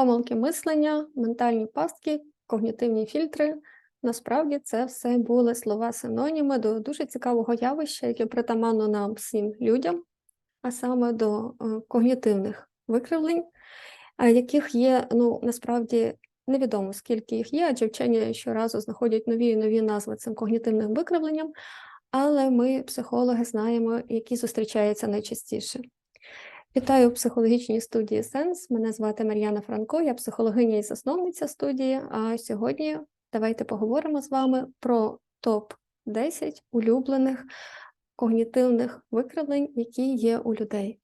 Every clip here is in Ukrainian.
Помилки мислення, ментальні пастки, когнітивні фільтри. Насправді це все були слова синоніми до дуже цікавого явища, яке притаманно нам всім людям, а саме до е, когнітивних викривлень, е, яких є ну насправді невідомо скільки їх є, адже вчені щоразу знаходять нові і нові назви цим когнітивним викривленням, але ми, психологи, знаємо, які зустрічаються найчастіше. Вітаю у психологічній студії Сенс. Мене звати Мар'яна Франко, я психологиня і засновниця студії. А сьогодні давайте поговоримо з вами про топ-10 улюблених когнітивних викривлень, які є у людей.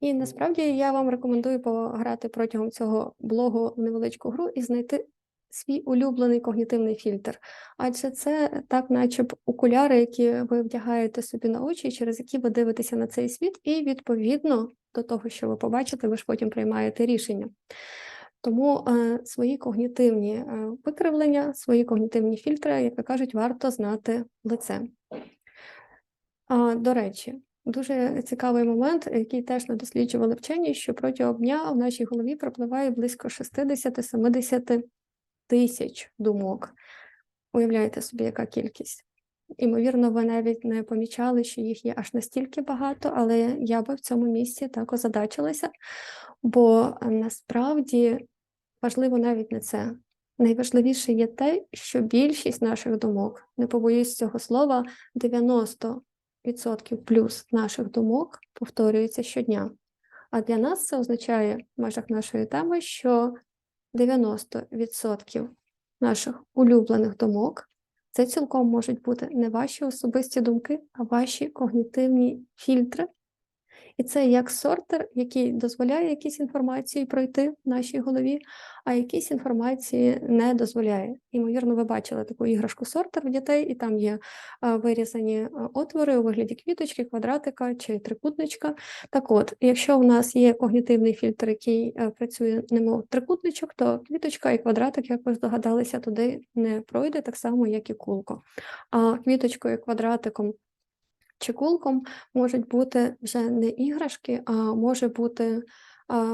І насправді я вам рекомендую пограти протягом цього блогу в невеличку гру і знайти свій улюблений когнітивний фільтр. Адже це так, наче окуляри, які ви вдягаєте собі на очі, через які ви дивитеся на цей світ, і відповідно до того, що ви побачите, ви ж потім приймаєте рішення. Тому е, свої когнітивні е, викривлення, свої когнітивні фільтри, як кажуть, варто знати лицем. А, До речі, дуже цікавий момент, який теж не досліджували вчені, що протягом дня в нашій голові пропливає близько 60-70 тисяч думок. Уявляєте собі, яка кількість. Імовірно, ви навіть не помічали, що їх є аж настільки багато, але я би в цьому місці так озадачилася, бо насправді важливо навіть не це. Найважливіше є те, що більшість наших думок, не побоюсь цього слова, 90% плюс наших думок повторюються щодня. А для нас це означає в межах нашої теми, що 90% наших улюблених думок. Це цілком можуть бути не ваші особисті думки, а ваші когнітивні фільтри, і це як сортер, який дозволяє якісь інформації пройти в нашій голові, а якісь інформації не дозволяє. Ймовірно, ви бачили таку іграшку сортер в дітей, і там є вирізані отвори у вигляді квіточки, квадратика чи трикутничка. Так от, якщо у нас є когнітивний фільтр, який працює немов трикутничок, то квіточка і квадратик, як ви здогадалися, туди не пройде так само, як і кулко. А квіточкою і квадратиком чекулком можуть бути вже не іграшки, а може бути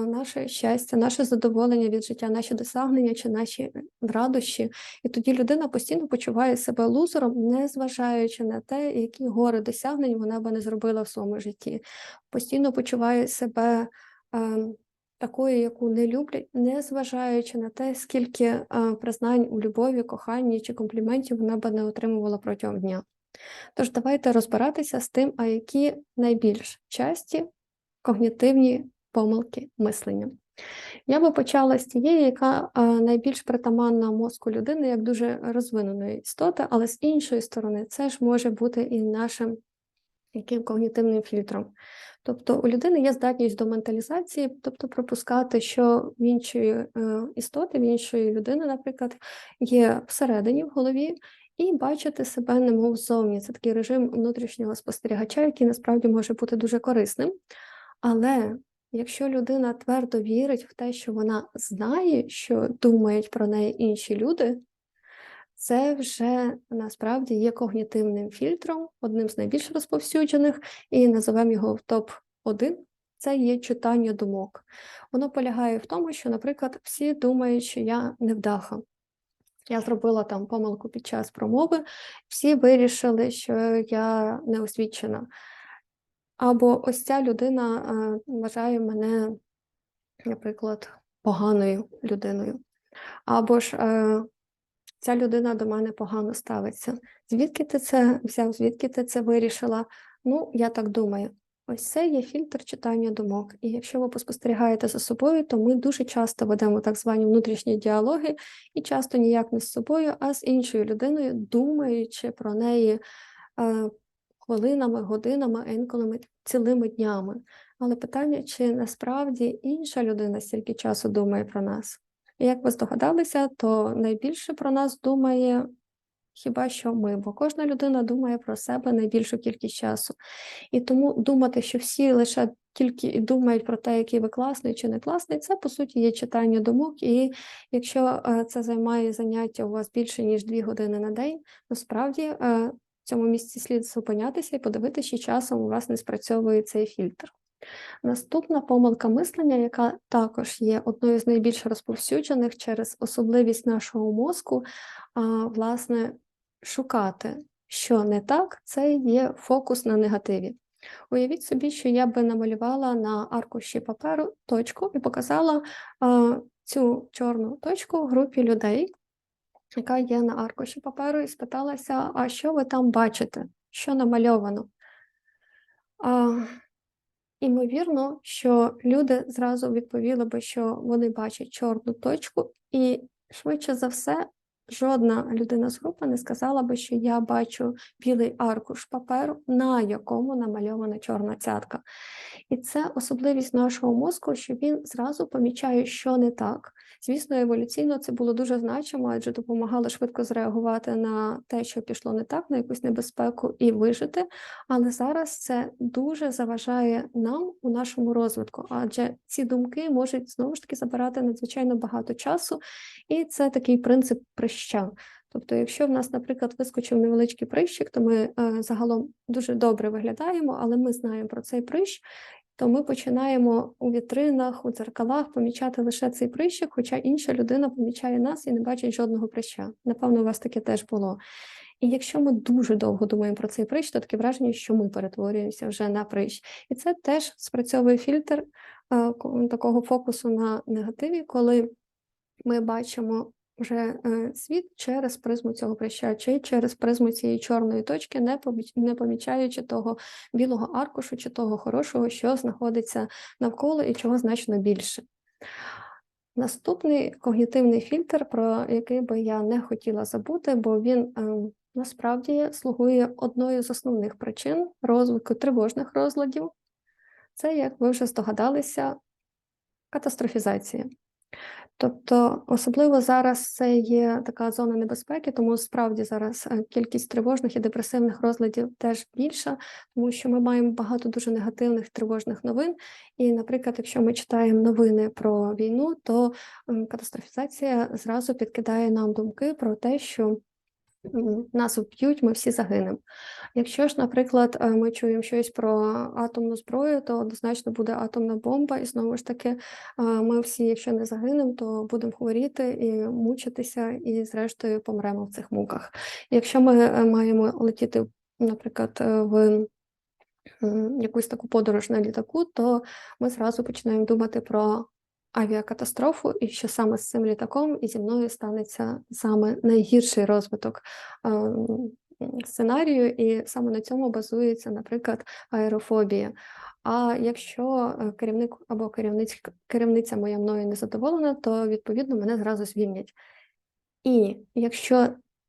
наше щастя, наше задоволення від життя, наші досягнення чи наші радощі. І тоді людина постійно почуває себе лузером, не зважаючи на те, які гори досягнень вона би не зробила в своєму житті. Постійно почуває себе. Такою, яку не люблять, не зважаючи на те, скільки а, признань у любові, коханні чи компліментів вона би не отримувала протягом дня. Тож давайте розбиратися з тим, а які найбільш часті когнітивні помилки мислення. Я би почала з тієї, яка найбільш притаманна мозку людини, як дуже розвиненої істоти, але з іншої сторони, це ж може бути і нашим яким когнітивним фільтром. Тобто у людини є здатність до менталізації, тобто пропускати, що в іншої е, істоти, в іншої людини, наприклад, є всередині в голові, і бачити себе немов зовні. Це такий режим внутрішнього спостерігача, який насправді може бути дуже корисним. Але якщо людина твердо вірить в те, що вона знає, що думають про неї інші люди, це вже насправді є когнітивним фільтром, одним з найбільш розповсюджених, і називаємо його в топ-1. Це є читання думок. Воно полягає в тому, що, наприклад, всі думають, що я невдаха. Я зробила там помилку під час промови, всі вирішили, що я неосвічена. Або ось ця людина вважає мене, наприклад, поганою людиною. Або ж ця людина до мене погано ставиться. Звідки ти це взяв, звідки ти це вирішила? Ну, я так думаю. Ось це є фільтр читання думок. І якщо ви поспостерігаєте за собою, то ми дуже часто ведемо так звані внутрішні діалоги, і часто ніяк не з собою, а з іншою людиною, думаючи про неї е, хвилинами, годинами, інколи цілими днями. Але питання, чи насправді інша людина стільки часу думає про нас? І як ви здогадалися, то найбільше про нас думає Хіба що ми, бо кожна людина думає про себе найбільшу кількість часу. І тому думати, що всі лише тільки думають про те, який ви класний чи не класний, це по суті є читання думок. І якщо е, це займає заняття у вас більше ніж дві години на день, насправді е, в цьому місці слід зупинятися і подивитися, чи часом у вас не спрацьовує цей фільтр. Наступна помилка мислення, яка також є одною з найбільш розповсюджених через особливість нашого мозку, власне, шукати, що не так, це є фокус на негативі. Уявіть собі, що я би намалювала на аркуші паперу точку і показала а, цю чорну точку групі людей, яка є на аркуші паперу, і спиталася: а що ви там бачите? Що намальовано? А, Імовірно, що люди зразу відповіли би, що вони бачать чорну точку, і швидше за все, жодна людина з групи не сказала би, що я бачу білий аркуш паперу, на якому намальована чорна цятка. І це особливість нашого мозку, що він зразу помічає, що не так. Звісно, еволюційно це було дуже значимо, адже допомагало швидко зреагувати на те, що пішло не так, на якусь небезпеку і вижити. Але зараз це дуже заважає нам у нашому розвитку, адже ці думки можуть знову ж таки забирати надзвичайно багато часу, і це такий принцип прища. Тобто, якщо в нас, наприклад, вискочив невеличкий прищик, то ми е, загалом дуже добре виглядаємо, але ми знаємо про цей прищ, то ми починаємо у вітринах, у дзеркалах помічати лише цей прищик, хоча інша людина помічає нас і не бачить жодного прища. Напевно, у вас таке теж було. І якщо ми дуже довго думаємо про цей прищ, то таке враження, що ми перетворюємося вже на прищ. І це теж спрацьовує фільтр е, такого фокусу на негативі, коли ми бачимо вже е, світ через призму цього прища, чи через призму цієї чорної точки, не помічаючи того білого аркушу чи того хорошого, що знаходиться навколо і чого значно більше. Наступний когнітивний фільтр, про який би я не хотіла забути, бо він е, насправді слугує одною з основних причин розвитку тривожних розладів. Це, як ви вже здогадалися, катастрофізація. Тобто, особливо зараз це є така зона небезпеки, тому справді зараз е, кількість тривожних і депресивних розладів теж більша, тому що ми маємо багато дуже негативних тривожних новин. І, наприклад, якщо ми читаємо новини про війну, то катастрофізація зразу підкидає нам думки про те, що нас вб'ють, ми всі загинемо. Якщо ж, наприклад, е, ми чуємо щось про атомну зброю, то однозначно буде атомна бомба, і знову ж таки, е, ми всі, якщо не загинемо, то будемо хворіти і мучитися, і зрештою помремо в цих муках. Якщо ми е, маємо летіти, наприклад, в якусь таку подорож на літаку, то ми зразу починаємо думати про авіакатастрофу, і що саме з цим літаком і зі мною станеться саме найгірший розвиток е, сценарію, і саме на цьому базується, наприклад, аерофобія. А якщо керівник або керівниць, керівниця моя мною не задоволена, то відповідно мене зразу звільнять. І якщо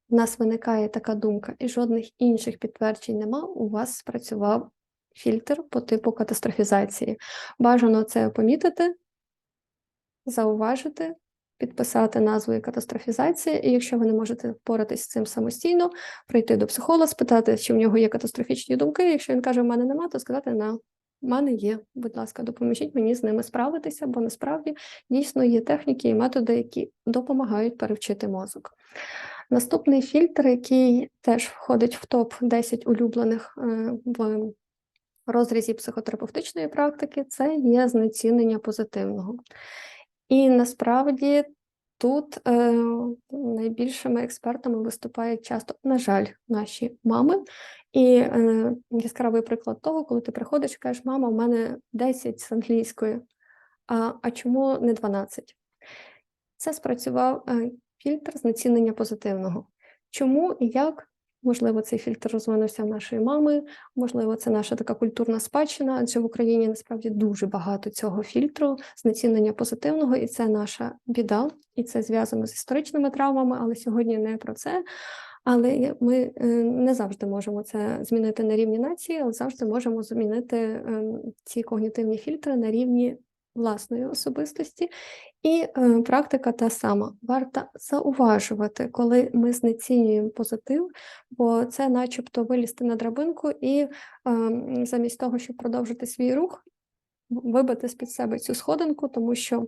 в нас виникає така думка, і жодних інших підтверджень нема, у вас спрацював фільтр по типу катастрофізації. Бажано це помітити, зауважити, підписати назвою катастрофізація, і якщо ви не можете впоратись з цим самостійно, прийти до психолога, спитати, чи в нього є катастрофічні думки. Якщо він каже, в мене нема, то сказати на. В мене є, будь ласка, допоможіть мені з ними справитися, бо насправді дійсно є техніки і методи, які допомагають перевчити мозок. Наступний фільтр, який теж входить в топ 10 улюблених е, в розрізі психотерапевтичної практики, це є знецінення позитивного. І насправді тут е, найбільшими експертами виступають часто, на жаль, наші мами. І е, яскравий приклад того, коли ти приходиш і кажеш, мама, у мене 10 з англійської, а, а чому не 12? Це спрацював е, фільтр знецінення позитивного. Чому і як? Можливо, цей фільтр розвинувся в нашої мами, можливо, це наша така культурна спадщина, адже в Україні насправді дуже багато цього фільтру, знецінення позитивного, і це наша біда, і це зв'язано з історичними травмами, але сьогодні не про це. Але ми е, не завжди можемо це змінити на рівні нації, але завжди можемо змінити ем, ці когнітивні фільтри на рівні власної особистості. І е, практика та сама. Варто зауважувати, коли ми знецінюємо позитив, бо це начебто вилізти на драбинку і е, замість того, щоб продовжити свій рух, вибити з-під себе цю сходинку, тому що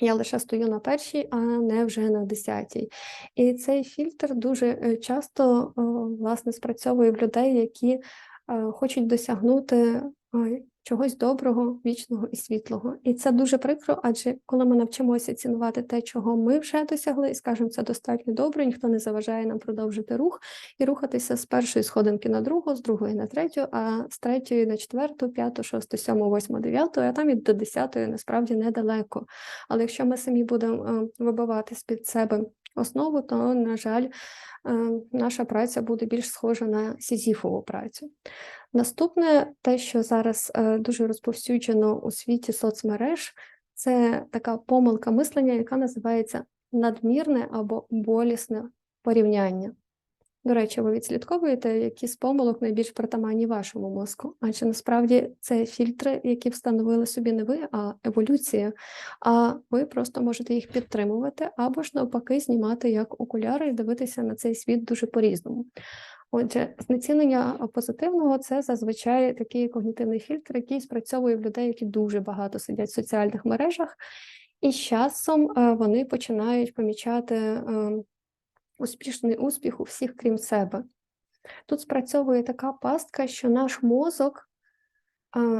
я лише стою на першій, а не вже на десятій. І цей фільтр дуже е, часто власне спрацьовує в людей, які хочуть досягнути чогось доброго, вічного і світлого. І це дуже прикро, адже коли ми навчимося цінувати те, чого ми вже досягли, і скажемо, це достатньо добре, ніхто не заважає нам продовжити рух і рухатися з першої сходинки на другу, з другої на третю, а з третьої на четверту, п'яту, шосту, сьому, восьму, дев'яту, а там і до десятої насправді недалеко. Але якщо ми самі будемо е, вибивати з-під себе основу, то, на жаль, е, наша праця буде більш схожа на сізіфову працю. Наступне, те, що зараз е, дуже розповсюджено у світі соцмереж, це така помилка мислення, яка називається надмірне або болісне порівняння. До речі, ви відслідковуєте, які з помилок найбільш притаманні вашому мозку, адже насправді це фільтри, які встановили собі не ви, а еволюція. А ви просто можете їх підтримувати або ж навпаки знімати як окуляри і дивитися на цей світ дуже по-різному. Отже, знецінення позитивного це зазвичай такий когнітивний фільтр, який спрацьовує в людей, які дуже багато сидять в соціальних мережах, і з часом е, вони починають помічати е, успішний успіх у всіх, крім себе. Тут спрацьовує така пастка, що наш мозок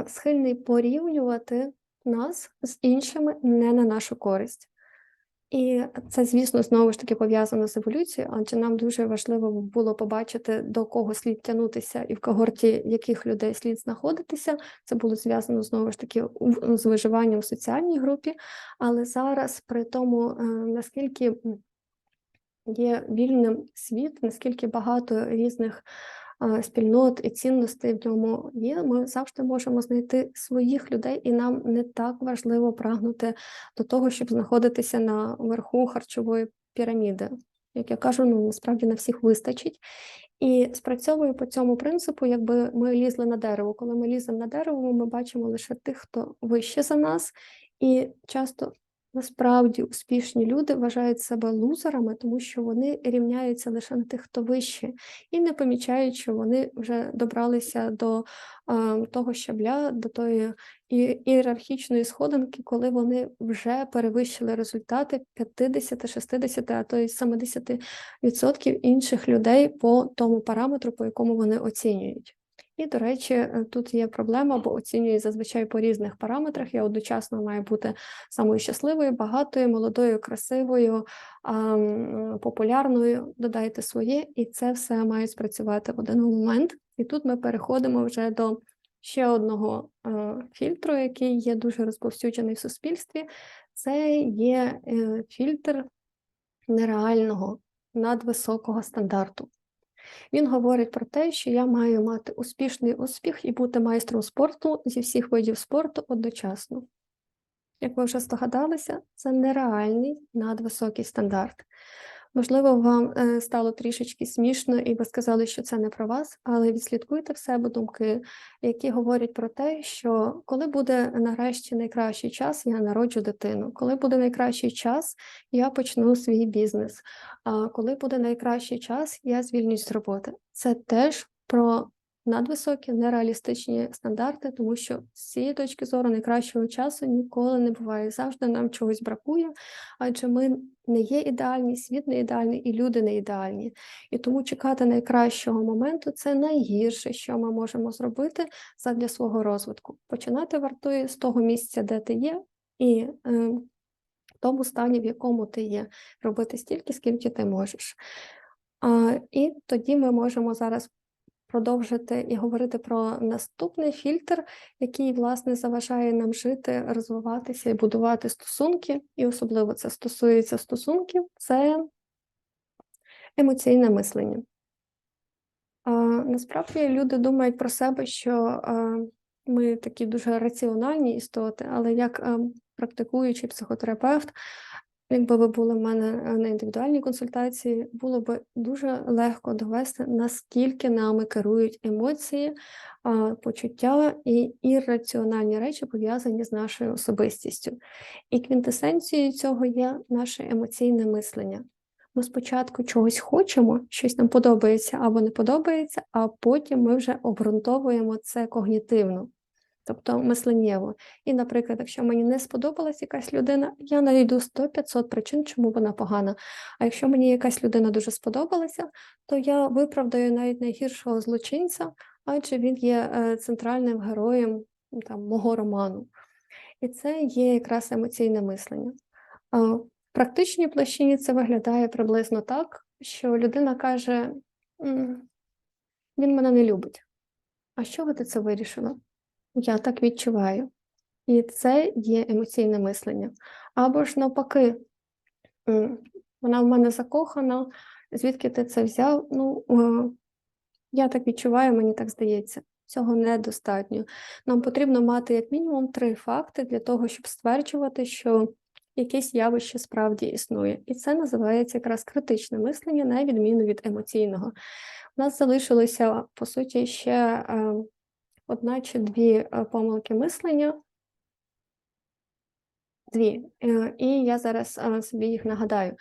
схильний порівнювати нас з іншими не на нашу користь. І це, звісно, знову ж таки пов'язано з еволюцією, адже нам дуже важливо було побачити, до кого слід тягнутися і в когорті яких людей слід знаходитися. Це було зв'язано знову ж таки з виживанням в соціальній групі. Але зараз, при тому, е, наскільки є вільним світ, наскільки багато різних спільнот і цінностей в ньому є, ми завжди можемо знайти своїх людей, і нам не так важливо прагнути до того, щоб знаходитися на верху харчової піраміди. Як я кажу, ну насправді на всіх вистачить. І спрацьовую по цьому принципу, якби ми лізли на дерево. Коли ми ліземо на дерево, ми бачимо лише тих, хто вище за нас, і часто Насправді успішні люди вважають себе лузерами, тому що вони рівняються лише на тих, хто вище, і не помічають, що вони вже добралися до а, того щабля, до тої ієрархічної сходинки, коли вони вже перевищили результати 50, 60, а то й 70% інших людей по тому параметру, по якому вони оцінюють. І, до речі, е, тут є проблема, бо оцінюю зазвичай по різних параметрах. Я одночасно маю бути самою щасливою, багатою, молодою, красивою, популярною. Додайте своє, і це все має спрацювати в один момент. І тут ми переходимо вже до ще одного е, фільтру, який є дуже розповсюджений в суспільстві. Це є е, фільтр нереального надвисокого стандарту. Він говорить про те, що я маю мати успішний успіх і бути майстром спорту зі всіх видів спорту одночасно. Як ви вже здогадалися, це нереальний надвисокий стандарт. Можливо, вам е, стало трішечки смішно, і ви сказали, що це не про вас, але відслідкуйте в себе думки, які говорять про те, що коли буде нарешті найкращий час, я народжу дитину. Коли буде найкращий час, я почну свій бізнес. А коли буде найкращий час, я звільнюсь з роботи. Це теж про надвисокі нереалістичні стандарти, тому що з цієї точки зору найкращого часу ніколи не буває. Завжди нам чогось бракує, адже ми не є ідеальні, світ не ідеальний і люди не ідеальні. І тому чекати найкращого моменту це найгірше, що ми можемо зробити задля свого розвитку. Починати вартує з того місця, де ти є, і е, в тому стані, в якому ти є, робити стільки, скільки ти можеш. І тоді ми можемо зараз продовжити і говорити про наступний фільтр, який, власне, заважає нам жити, розвиватися і будувати стосунки, і особливо це стосується стосунків, це емоційне мислення. А, Насправді люди думають про себе, що ми такі дуже раціональні істоти, але як а, практикуючий психотерапевт, Якби ви були в мене е, на індивідуальній консультації, було б дуже легко довести, наскільки нами керують емоції, почуття і ірраціональні речі пов'язані з нашою особистістю. І квінтесенцією цього є наше емоційне мислення. Ми спочатку чогось хочемо, щось нам подобається або не подобається, а потім ми вже обґрунтовуємо це когнітивно тобто мисленнєво. І, наприклад, якщо мені не сподобалась якась людина, я знайду 100-500 причин, чому вона погана. А якщо мені якась людина дуже сподобалася, то я виправдаю навіть найгіршого злочинця, адже він є е, центральним героєм там, мого роману. І це є якраз емоційне мислення. В практичній площині це виглядає приблизно так, що людина каже: він мене не любить. А чого ти це вирішила? Я так відчуваю. І це є емоційне мислення. Або ж навпаки, вона в мене закохана, звідки ти це взяв? Ну, е, я так відчуваю, мені так здається. Цього недостатньо. Нам потрібно мати як мінімум три факти для того, щоб стверджувати, що якесь явище справді існує. І це називається якраз критичне мислення, на відміну від емоційного. У нас залишилося, по суті, ще е, одна чи дві е, помилки мислення. Дві. Е, І я зараз е, собі їх нагадаю.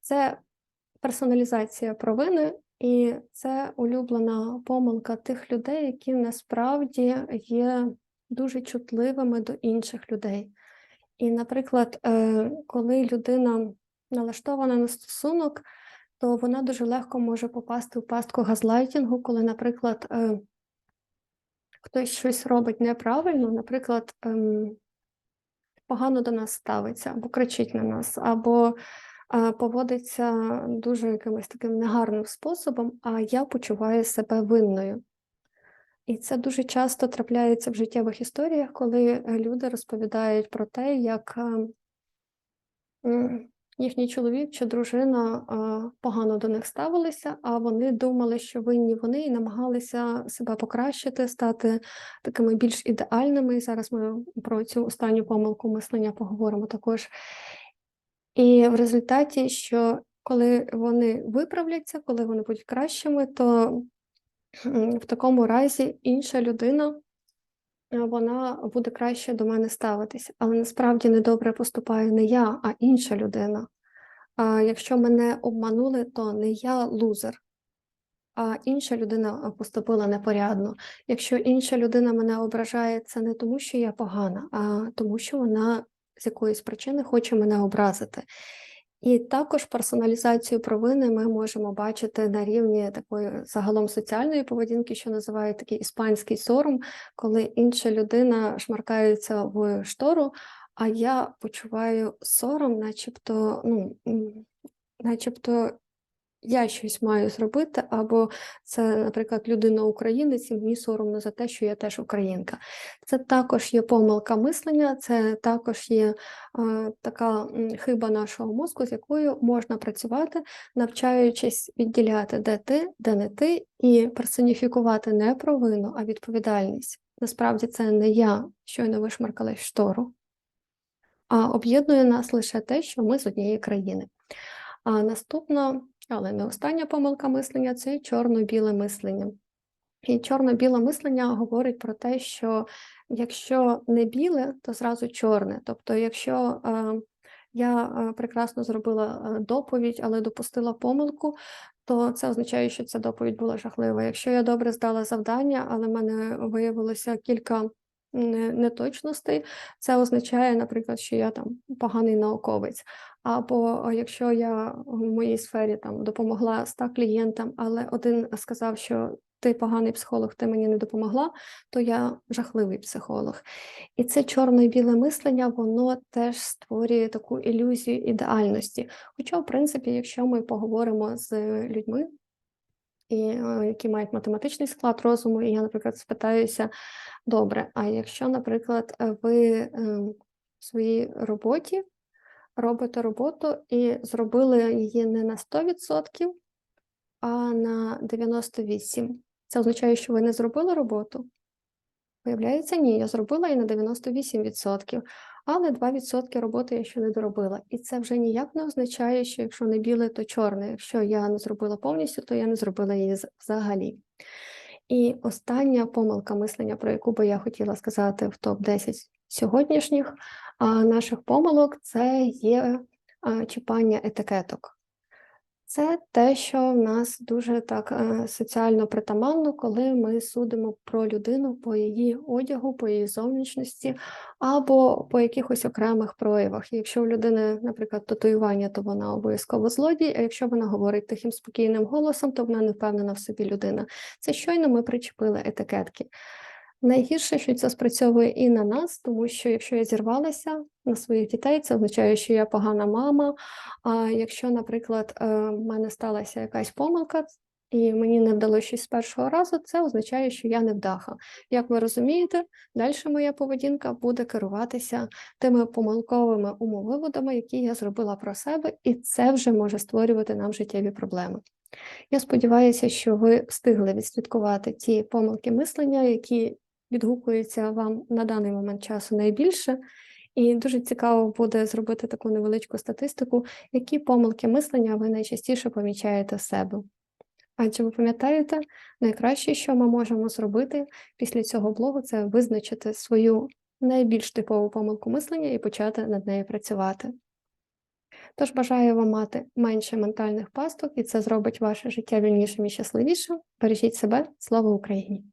Це персоналізація провини, і це улюблена помилка тих людей, які насправді є дуже чутливими до інших людей. І, наприклад, коли людина налаштована на стосунок, то вона дуже легко може попасти в пастку газлайтінгу, коли, наприклад, хтось щось робить неправильно, наприклад, ем, погано до нас ставиться, або кричить на нас, або е, поводиться дуже якимось таким негарним способом, а я почуваю себе винною. І це дуже часто трапляється в життєвих історіях, коли люди розповідають про те, як е, м, їхній чоловік чи дружина е, погано до них ставилися, а вони думали, що винні вони і намагалися себе покращити, стати такими більш ідеальними. І зараз ми про цю останню помилку мислення поговоримо також. І в результаті, що коли вони виправляться, коли вони будуть кращими, то в такому разі інша людина вона буде краще до мене ставитися. Але насправді недобре поступає не я, а інша людина. А якщо мене обманули, то не я лузер, а інша людина е, поступила непорядно. Якщо інша людина мене ображає, це не тому, що я погана, а тому, що вона з якоїсь причини хоче мене образити. І також персоналізацію провини ми можемо бачити на рівні такої загалом соціальної поведінки, що називають такий іспанський сором, коли інша людина шмаркається в штору, а я почуваю сором, начебто, ну, начебто я щось маю зробити, або це, наприклад, людина українець, і мені соромно за те, що я теж українка. Це також є помилка мислення, це також є е, така хиба нашого мозку, з якою можна працювати, навчаючись відділяти, де ти, де не ти, і персоніфікувати не провину, а відповідальність. Насправді це не я щойно вишмаркалась штору, а об'єднує нас лише те, що ми з однієї країни. А наступна, але не остання помилка мислення це чорно-біле мислення. І чорно-біле мислення говорить про те, що якщо не біле, то зразу чорне. Тобто, якщо е, я е, прекрасно зробила е, доповідь, але допустила помилку, то це означає, що ця доповідь була жахлива. Якщо я добре здала завдання, але в мене виявилося кілька неточностей, це означає, наприклад, що я там поганий науковець. Або якщо я в моїй сфері там допомогла 100 клієнтам, але один сказав, що ти поганий психолог, ти мені не допомогла, то я жахливий психолог. І це чорне і біле мислення, воно теж створює таку ілюзію ідеальності. Хоча, в принципі, якщо ми поговоримо з людьми, е, які мають математичний склад розуму, і я, наприклад, спитаюся, добре, а якщо, наприклад, ви е, в своїй роботі робите роботу і зробили її не на 100%, а на 98%, це означає, що ви не зробили роботу? Виявляється, ні, я зробила і на 98%, але 2% роботи я ще не доробила. І це вже ніяк не означає, що якщо не біле, то чорне. Якщо я не зробила повністю, то я не зробила її взагалі. І остання помилка мислення, про яку би я хотіла сказати в топ-10 сьогоднішніх наших помилок, це є чіпання етикеток. Це те, що в нас дуже так е, соціально притаманно, коли ми судимо про людину по її одягу, по її зовнішності або по якихось окремих проявах. Якщо у людини, наприклад, татуювання, то вона обов'язково злодій, а якщо вона говорить тихим спокійним голосом, то вона не впевнена в собі людина. Це щойно ми причепили етикетки. Найгірше, що це спрацьовує і на нас, тому що якщо я зірвалася на своїх дітей, це означає, що я погана мама. А якщо, наприклад, е, в мене сталася якась помилка, і мені не вдалося щось з першого разу, це означає, що я невдаха. Як ви розумієте, далі моя поведінка буде керуватися тими помилковими умовиводами, які я зробила про себе, і це вже може створювати нам життєві проблеми. Я сподіваюся, що ви встигли відслідкувати ті помилки мислення, які відгукуються вам на даний момент часу найбільше. І дуже цікаво буде зробити таку невеличку статистику, які помилки мислення ви найчастіше помічаєте в себе. Адже ви пам'ятаєте, найкраще, що ми можемо зробити після цього блогу, це визначити свою найбільш типову помилку мислення і почати над нею працювати. Тож бажаю вам мати менше ментальних пасток, і це зробить ваше життя вільнішим і щасливішим. Бережіть себе, слава Україні!